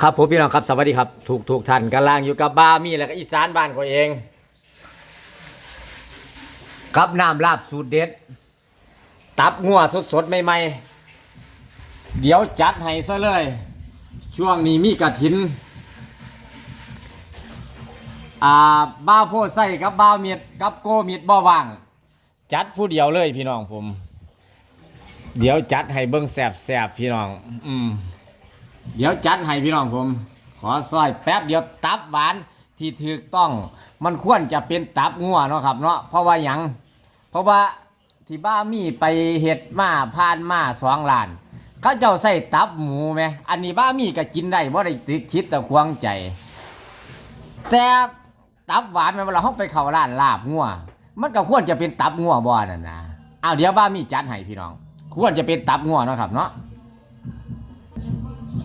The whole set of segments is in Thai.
ครับผมพี่น้องครับสวัสดีครับถูกถูกท่านกำลังอยู่กับบ้ามีแล้วก็อีสานบ้านก็เองกับน้ำลาบสูตรเด็ด ตับงัวสดสดใหม่ๆ เดี๋ยวจัดให้ซะเลย ช่วงนี้มีกระถิน อ่าบ้าโพดไส้กับบ้าเมียดกับโกเมียดบ่ว่าง จัดผู้เดียวเลยพี่น้องผม เดี๋ยวจัดให้เบิ้งแสบแสบพี่น้อง อืม เดี๋ยวจัดให้พี่น้องผม ขอซอยแป๊บเดียวตับหวานที่ถูกต้อง มันควรจะเป็นตับงัวเนาะครับเนาะเพราะว่าหยังเพราะว่าที่บ้ามีไปเห็ดมาผ่านมาสองล้าน เขาเจ้าใส่ตับหมูไหมอันนี้บ้ามีก็กินได้บ่ได้ติดคิดแต่ควงใจ แต่ตับหวานแมันเวลาเขาไปเข้าร้านลาบงัวมันก็ควรจะเป็นตับงัวบ่นั่นนะอ้าเดี๋ยวบ้ามีจัดให้พี่น้อง ควรจะเป็นตับงัวเนาะครับเนาะ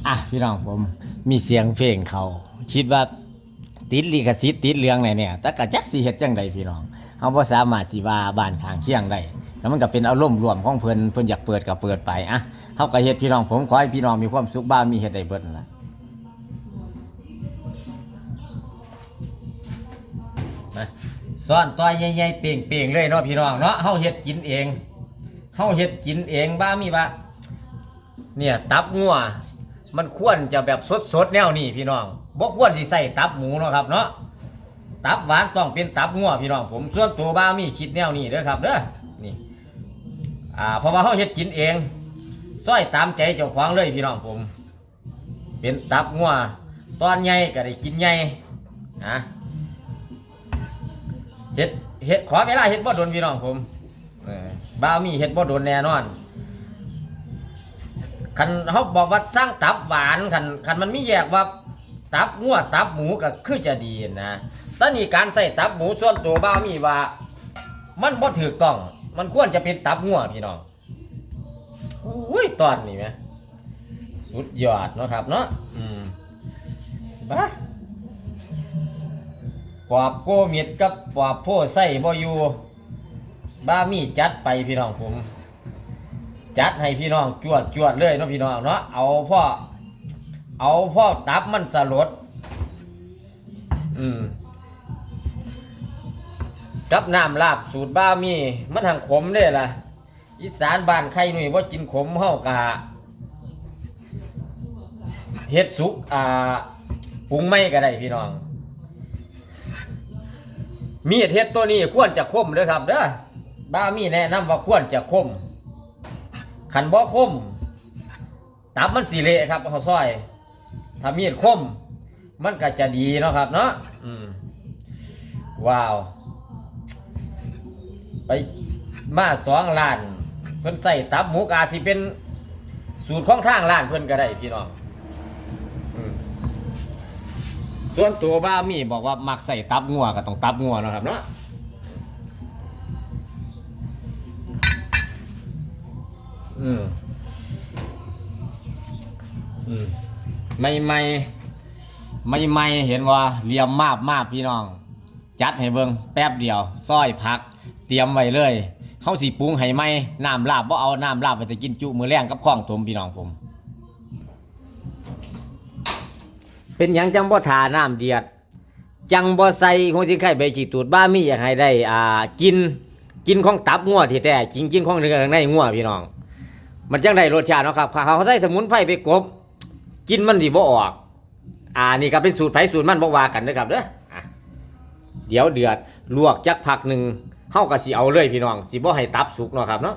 อะพี่น้องผมมีเสียงเพลงเขา คิดว่าติดลิขสิทธิ์ติดเรื่องไหนเนี่ยแต่ก็จักสิเฮ็ดจังใดพี่น้องเฮาบ่สามารถสิว่าบ้านข้างเคียงได้แล้วมันก็เป็นอารมณ์รวมของเพิ่นเพิ่นอยากเปิดก็เปิดไปอะเฮาก็เฮ็ดพี่น้องผมขอให้พี่น้องมีความสุขบ้านมีเฮ็ดได้เบิดนั่นล่ะนะซ่อนตัวใหญ่ๆเป่งๆเลยเนาะพี่น้องเนาะเฮาเฮ็ดกินเองเฮาเฮ็ดกินเองบ้ามีว่าเนี่ยตับงัว มันควรจะแบบสดๆแนวนี้พี่น้องบ่ควรสิใส่ตับหมูเนาะครับเนาะตับหวานต้องเป็นตับงัวพี่น้องผมส่วนตัวบ้ามีคิดแนวนี้เด้อครับเด้อนี่อ่าเพราะว่าเขาเฮ็ดกินเองซอยตามใจเจ้าของเลยพี่น้องผม เป็นตับงัวตอนใหญ่ก็ได้กินใหญ่นะเฮ็ดเฮ็ดขอเวลาเฮ็ดบ่โดนพี่น้องผมบ้ามีเฮ็ดบ่โดนแน่นอน คันเขาบอกว่าสร้างตับหวานคันคันมันไมีแยกว่าตับงัวตับหมูก็คือจะดีนะตอนนี้การใส่ตับหมูส่วนตัวบ้ามีว่า มันบ่ถูกต้อง มันควรจะเป็นตับงัวพี่น้องอุ้ยตอนนี้ไหมสุดยอดเนาะครับเนาะอืมบ้าปอบโกมิดกับปอบโพใส่บ่อยู่บ้ามีจัดไปพี่น้องผม จัดให้พี่น้องจวดจวดเลยเนาะพี่น้องเนาะเอาพ่อเอาพ่อตับมันสลดอืมกับน้ำลาบสูตรบ้ามีมันทางขมเด้ล่ะอีสานบ้านใครหนุ่ยว่ากินขมเฮากะเฮ็ดสุกอ่าปรุงไม่ก็ได้พี่น้อง มีเฮ็ดตัวนี้ควรจะคมเด้อครับเด้อบ้ามีแนะนำว่าควรจะคม ขันบ่คมตับมันสีเละครับเขาซอยถ้ามีดคม มันก็จะดีเนาะครับเนาะอืมว้าว ไปมาสองล้าน เพิ่นใส่ตับหมูกอาสิเป็นสูตรของทางร้านเพิ่นก็ได้พี่น้องอส่วนตัวบ้ามีบอกว่ามักใส่ตับงัวก็ต้องตับงัวนะครับเนาะ อืมอืมไม่ไม่ไม่ไม่เห็นว่าเลียมมาบมาบพี่น้อง จัดให้เบิ่งแป๊บเดียวซอยพัก เตรียมไว้เลยเข้าสีปรุงให้ไหมน้ำลาบบ่เอาน้ำลาบไปจะกินจุมือแรงกับข้องถมพี่น้องผม เป็นหยังจังบ่ทาน้ำเดียดจังบ่ใส่คงสิไข่ใบจีตูดบ้ามีอยากให้ได้อ่ากิน กินของตับงัวที่แท้จริงกินของเนื้อข้างในงัวพี่น้อง มันจังได้รสชาติเนาะครับเขาใส่สมุนไพรไปกบ กินมันสิบ่ออก อ่านี่ก็เป็นสูตรไผสูตรมันบ่ว่ากันเด้อครับเด้ออะเดี๋ยวเดือดลวกจักพักหนึ่งเฮาก็สิเอาเลยพี่น้องสิบ่ให้ตับสุกเนาะครับเนาะ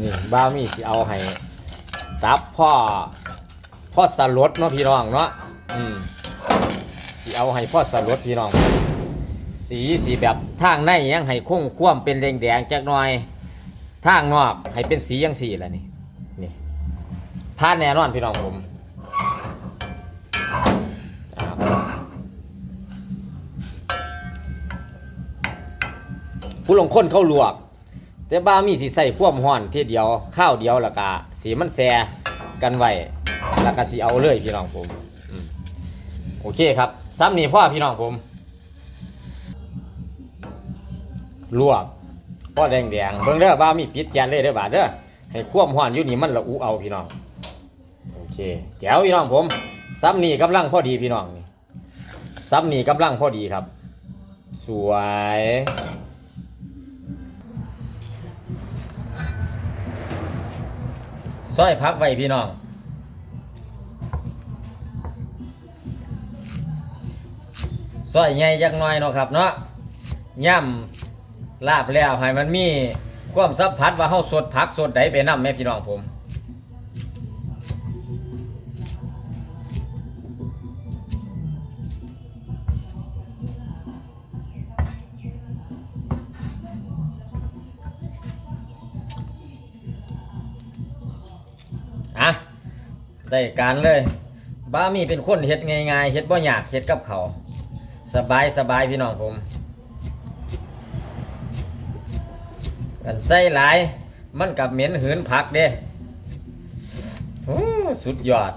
นี่บ้ามีสิเอาให้ตับพ่อพ่อสลดเนาะพี่น้องเนาะอืมสิเอาให้พ่อสลดพี่น้อง สีสีแบบทางในยังให้คงคว่ำเป็นแดงๆจักหน่อย ทางนอกให้เป็นสียังสีแหละนี่นี่ทานแน่นอนพี่น้องผมผู้ลงคนเข้าลวก แต่บ้ามีสีใส่พ่วมห่อนเทีเดียวข้าวเดียวล้วก็สีมันแซกันไว้ล้วก็สีเอาเลยพี่น้องผมโอเคครับซ้ำนี่พ่อพี่น้องผมลวก พ่อแดงแดงเบิ่งเด้อบ้ามีปิดแกนเลยเด้อบาดเด้อให้ความร้อนอยู่นี่มันละอุเอาพี่น้องโอเคแจ๋วพี่น้องผมซ้ำนี่กำลังพอดีพี่น้องนี่ซ้ำนี่กำลังพอดีครับ สวยซอยพักไว้พี่น้องซอยใหญ่จักหน่อยเนาะครับเนาะย่ำ ลาบแล้วให้มันมีความสัมผัสว่าเฮาสดผักสดใดไปนำแม่พี่น้องผมอะได้การเลยบ้ามีเป็นคนเฮ็ดง่ายๆเฮ็ดบ่ยากเฮ็ดกับเขาสบายสบายพี่น้องผม กันใส่หลาย มันกับเหม็นหืนผักเด้โอ้สุดยอด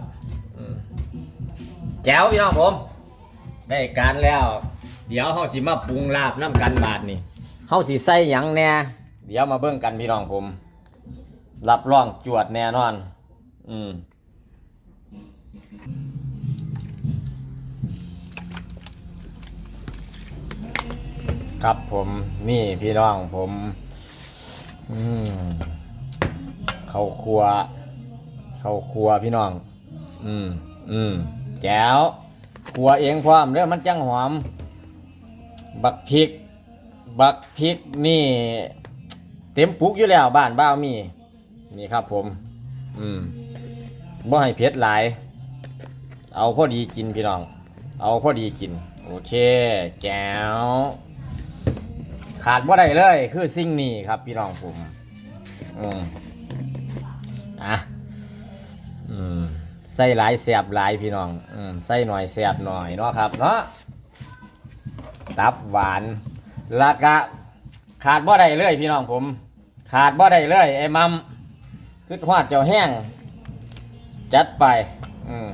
แจ๋วพี่น้องผม ได้การแล้ว เดี๋ยวเฮาสิมาปรุงลาบน้ำกันบาดนี่เฮาสิใส่หยังแน่เดี๋ยวมาเบิ่งกันพี่น้องผม รับรองจวดแน่นอน อืมครับผมนี่พี่น้องผม เขาครัว เขาครัวพี่น้อง อืมอืมแจ๋วครัวเองพร้อมเด้อมันจังหอม บักพริก บักพริกนี่ เต็มปุกอยู่แล้วบ้านบ้าวมี นี่ครับผม อืมบ่ให้เผ็ดหลาย เอาพอดีกินพี่น้อง เอาพอดีกิน โอเคแก้ว ขาดบ่ได้เลย คือสิ่งนี้ครับพี่น้องผมอืมอะอืมใส่หลายแสบหลายพี่น้องอืมใส่หน่อยแสบหน่อยเนาะครับเนาะตับหวานล้วก็ขาดบ่ได้เลยพี่น้องผม ขาดบ่ได้เลยไอ้มัมคือทอดเจ้าแห้ง จัดไปอืม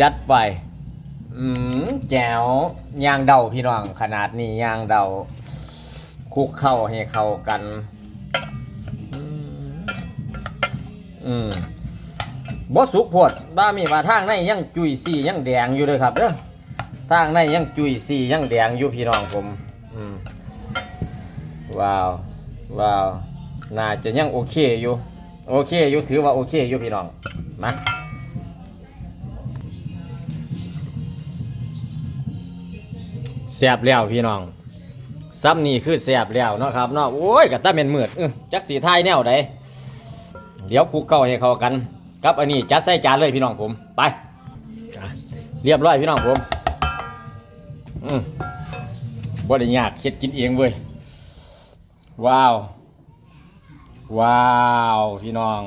จัดไปอืมแจ๋วยางเดาพี่น้องขนาดนี้ยางเดา คุกเข้าให้เข้ากัน อืมอืมบ่สุกโพดบ้ามีว่าทางในยังจุยซี่ยังแดงอยู่เลยครับเด้อทางในยังจุยซี่ยังแดงอยู่พี่น้องผมอืมว้าวว้าวน่าจะยังโอเคอยู่โอเคอยู่ถือว่าโอเคอยู่พี่น้องมาแสบแล้วพี่น้อง ซ้ำนี่คือแสบแล้วเนาะครับเนาะโอ้ยกะตาเม็นมืดเออจักสีไทยแนวใดเดี๋ยวคลุกเก้าให้เข้ากันกับอันนี้จัดใส่จานเลยพี่น้องผมไปเรียบร้อยพี่น้องผมอืมบ่ได้ยากเฮ็ดกินเองเว้ยว้าว ว้าว พี่น้อง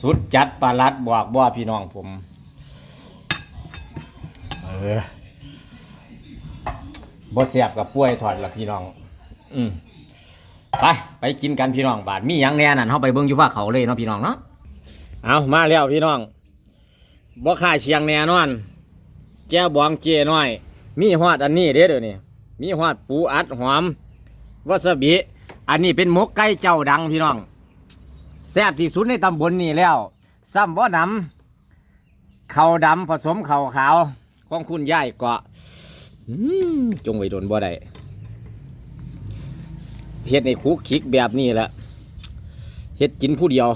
สุดจัดปลาลัดบอกบ่พี่น้องผม เออ บ่เสียบกับป่วยถอดละพี่น้อง อืมไปไปกินกันพี่น้องบาทมีหยังแน่นั่นเฮาไปเบิ่งอยู่ภาคเขาเลยเนาะพี่น้องเนาะเอามาแล้วพี่น้องบ่ค่าเชียงแน่นอน แก้วบองเจน้อย มีฮอดอันนี้เด้อเดี๋ยวนี้มีฮอดปูอัดหอมวาซาบิอันนี้เป็นหมกไก่เจ้าดังพี่น้องแซ่บที่สุดในตำบลนี้แล้วซ้ำบ่ดำข้าวดำผสมข้าวขาวของคุณย่ายเกาะ จงไว้โดนบ่ได้เฮ็ดในคุกคิกแบบนี้แหละเฮ็ดกินผู้เดียว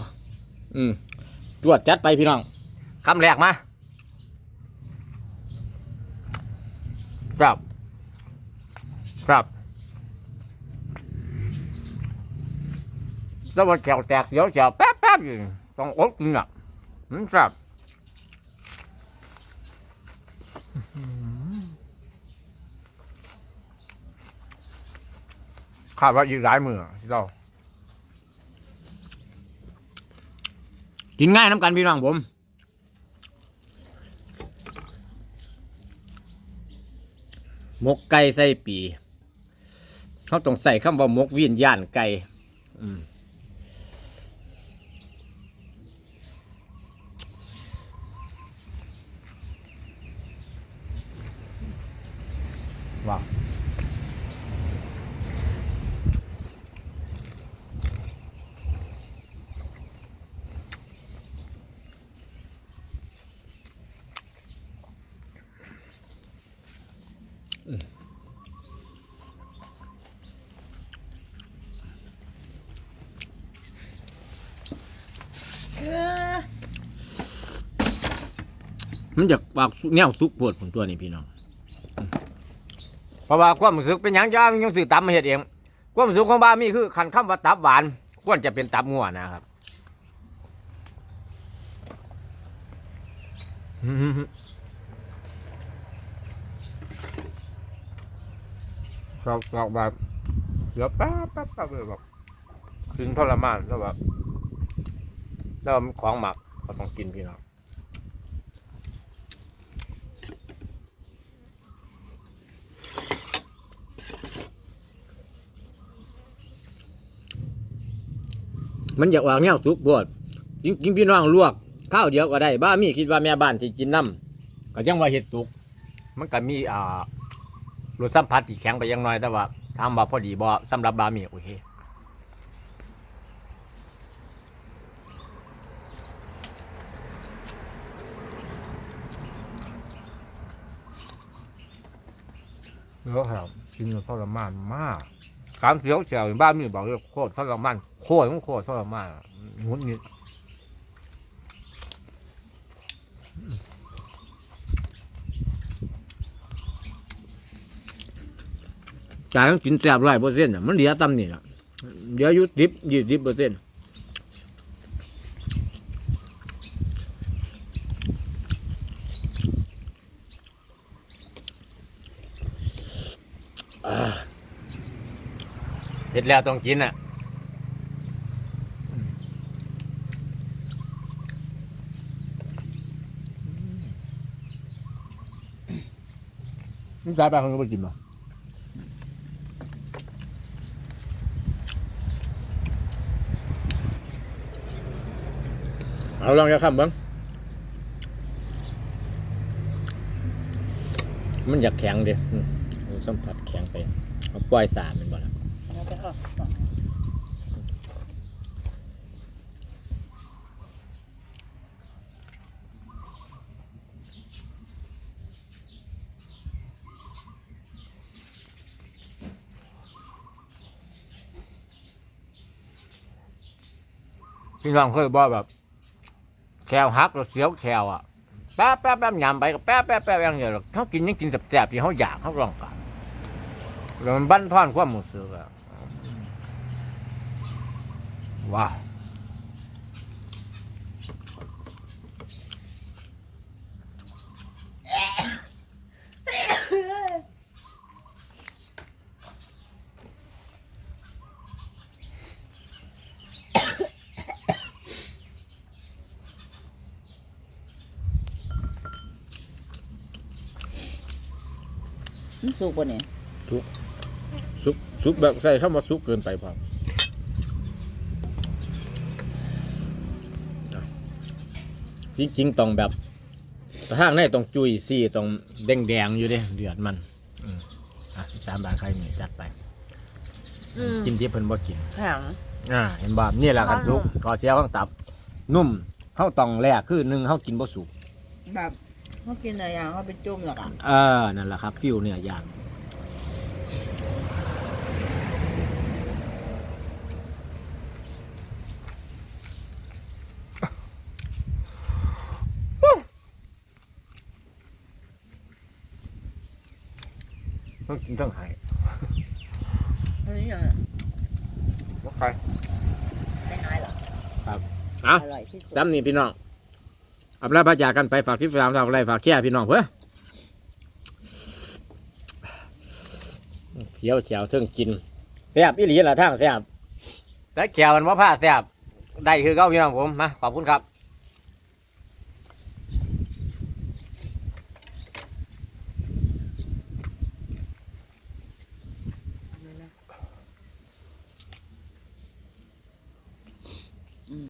อืมตรวจจัดไปพี่น้องคำแรกมาครับครับแล้วมันแกวแตกเดี๋ยวแกวแป๊บแป๊บอยู่ต้องอดกินอะอืมครับาดว่าอีกหลายมือที่เรากินง่ายน้ำกันพี่น้องผมมกไก่ใส่ปีเขาต้องใส่คำว่ามกวิญญาณไก่อืม มันจะปากแนวซุกปวดผมตัวนี้พี่น้องเพราะว่าความรู้สึกเป็นหยังจ้ามันยังสื่อตับมาเฮ็ดเองความรู้สึกของบ้านมีคือคันคำว่าตับหวานควรจะเป็นตับงัวนะครับอืมชอบชอบแบบเดี๋ยวแป๊บแป๊บแป๊บเลยแบบถึงทรมานแล้วแบบแล้วมันของหมักก็ต้องกินพี่น้อง มันอยากวางแนวสุกบวดจริงๆพี่น้องลวกข้าวเดียวก็ได้บ้ามีคิดว่าแม่บ้านที่กินน้ำก็ยังว่าเห็ดสุก มันก็มีอ่ารสสัมผัสที่แข็งไปยังน้อยแต่ว่าทำมาพอดีบ่สำหรับบามีโอเคแล้วครับกินทรมานมากการเสียวเฉียวบ้านมีบอกเลยโคตรทรมาน โคตรมันโคตรทรมานอะงุนงิดจ่ายต้องกินแซ่บร้อยเปอร์เซ็นต์อะมันเหลือตำนี่อะเหลืออยู่ดิบยี่สิบเปอร์เซ็นต์เห็ดแล้วต้องกินอะ นี่จ่ายไปคนก็ไปกินมาเอาลองจะคำบ้างมันอยากแข็งดิสัมผัสแข็งไปเอาปล่อยสารมันบ่ละ แล้วก็เอา พี่น้องเคยบอกแบบแควหักแล้วเสียวแควอะแป๊บแป๊บแป๊บยำไปก็แป๊บแป๊บแป๊บอย่างเดียวหรอกเขากินยังกินแสบๆที่เขาอยากเขาลองกันแล้วมันบั้นทอนความรู้สึกอะว้าว มันสุกป่ะเนี่ยซุปซุปแบบใส่เข้ามาซุปเกินไปพอจริงๆต้องแบบทางในต้องจุยซี่ต้องแดงๆอยู่เด้เดือดมันอืมอะสามบาทใครนี่จัดไปกินที่เพิ่นบ่กิน แข็ง อ่า เห็นบ่นี่แหละกันสุกขอเสียข้างตับ นุ่มเฮาต้องแรกคือหนึ่งเฮากินบ่สุก แบบ เขากินอะไรอย่างเขาไปจุ่มหรอกอะเออนั่นแหละครับฟิวเนี่ยอย่างต้องกินต้องหายอันนี้ยังบ่ไปไม่น้อยหรออะอร่อยที่สุด จำนี่พี่น้องเอาลาพระจากกันไปฝากทิพย์สามฝากอะไรฝากแค่พี่น้องเพื่อเขียวเขียวเทิงกินแซ่บอีหลีละทางแซ่บแต่แขวมันว่าผ้าแซ่บได้คือเก้าพี่น้องผมมาขอบคุณครับ